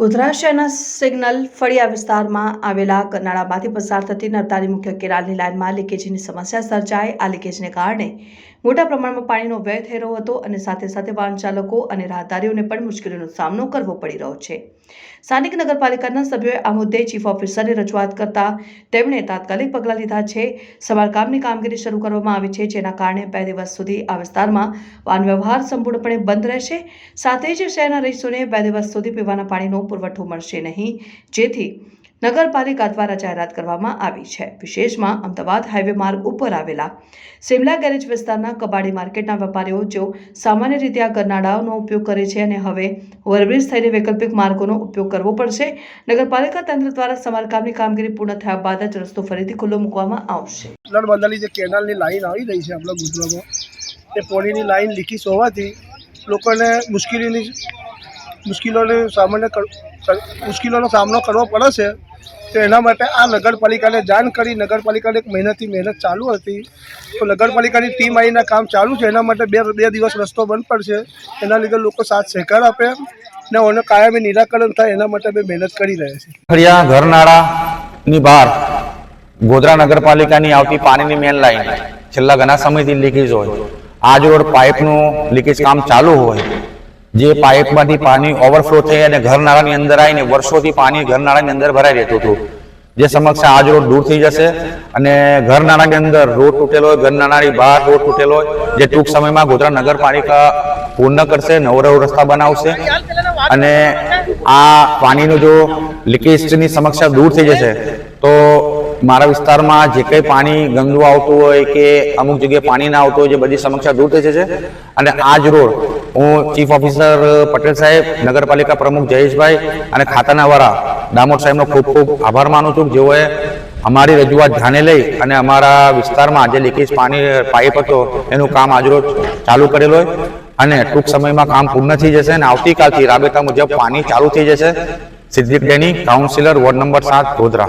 ગોધરા શહેરના સિગ્નલ ફળિયા વિસ્તારમાં આવેલા નાળામાંથી પસાર થતી નર્મદાની મુખ્ય કેનાલની લાઇનમાં લીકેજની સમસ્યા સર્જાઈ. આ લીકેજને કારણે મોટા પ્રમાણમાં પાણીનો વ્યય થઈ રહ્યો હતો અને સાથે સાથે વાહન ચાલકો અને રાહદારીઓને પણ મુશ્કેલીનો સામનો કરવો પડી રહ્યો છે. સ્થાનિક નગરપાલિકાના સભ્યોએ આ મુદ્દે ચીફ ઓફિસરને રજૂઆત કરતા તેમણે તાત્કાલિક પગલાં લીધા છે. સમારકામની કામગીરી શરૂ કરવામાં આવી છે, જેના કારણે બે દિવસ સુધી આ વિસ્તારમાં વાહન વ્યવહાર સંપૂર્ણપણે બંધ રહેશે. સાથે જ શહેરના રહીશોને બે દિવસ સુધી પીવાના પાણીનો પુરવઠો મળશે નહીં. જેથી નગરપાલિકા દ્વારા જાહેરાત કરવામાં આવી છે. વિશેષમાં અમદાવાદ હાઈવે માર્ગ ઉપર આવેલા સિમલા ગેરેજ વિસ્તારના કબાડી માર્કેટના વેપારીઓ જેઓ સામાન્ય રીતે આ ગરનાળાઓનો ઉપયોગ કરે છે અને હવે ઓવરબ્રિજ થઈને વૈકલ્પિક માર્ગોનો ઉપયોગ કરવો પડશે, નગરપાલિકા તંત્ર દ્વારા સમારકામની કામગીરી પૂર્ણ થયા બાદ જ રસ્તો ફરીથી ખુલ્લો મૂકવામાં આવશે. નર્મદાની જે કેનાલની લાઈન આવી રહી છે આપણા ગુજરાતમાં, એ પોણીની લાઈન લીકીસ હોવાથી લોકોને મુશ્કેલીની મુશ્કેલીઓનો સામાન્ય મુશ્કેલીઓનો સામનો કરવો પડે છે. તો એના માટે આ નગરપાલિકાને જાણ કરી, નગરપાલિકાની એક મહિનાથી મહેનત ચાલુ હતી. તો નગરપાલિકાની ટીમ આવીને કામ ચાલુ છે. એના માટે બે બે દિવસ રસ્તો બંધ પડશે. એના લીધે લોકો સાથ સહકાર આપે ને ઓને કાયમી નિરાકરણ થાય. એના માટે અમે મહેનત કરી રહ્યા છીએ. ફરિયા ઘરનાળાની બહાર ગોધરા નગરપાલિકાની આવતી પાણીની મેન લાઈન છેલ્લા ઘણા સમયથી લીકેજ હોય. આજ રોડ પાઇપનું લીકેજ કામ ચાલુ હોય. જે પાઇપમાંથી પાણી ઓવરફ્લો થઈ અને ઘરનાળાની અંદર આવીને વર્ષોથી પાણી ઘરનાળાની અંદર ભરાઈ રહેતું હતું. જે સમસ્યા આજ રોડ દૂર થઈ જશે અને ઘરનાળાની અંદર રોડ તૂટેલો હોય ઘરનાળાની બહાર રોડ તૂટેલો હોય, જે ટૂંક સમયમાં ગોધરા નગરપાલિકા પૂર્ણ કરશે, નવો નવો રસ્તા બનાવશે અને આ પાણીનું જો લીકેજની સમસ્યા દૂર થઈ જશે, તો મારા વિસ્તારમાં જે કંઈ પાણી ગંદુ આવતું હોય કે અમુક જગ્યાએ પાણી ના આવતું હોય, જે બધી સમસ્યા દૂર થઈ જશે. અને આ જ રોડ હું ચીફ ઓફિસર પટેલ સાહેબ, નગરપાલિકા પ્રમુખ જયેશભાઈ અને ખાતાના વાળા દામોદ સાહેબનો ખૂબ ખૂબ આભાર માનું છું. જેઓએ અમારી રજૂઆત ધ્યાને લઈ અને અમારા વિસ્તારમાં જે લીકેજ પાણી, પાઇપ હતો, એનું કામ આજરોજ ચાલુ કરેલો હોય અને ટૂંક સમયમાં કામ પૂર્ણ થઈ જશે અને આવતીકાલથી રાબેતા મુજબ પાણી ચાલુ થઈ જશે. Siddiq Deni, councillor, ward number સાત, ગોધરા.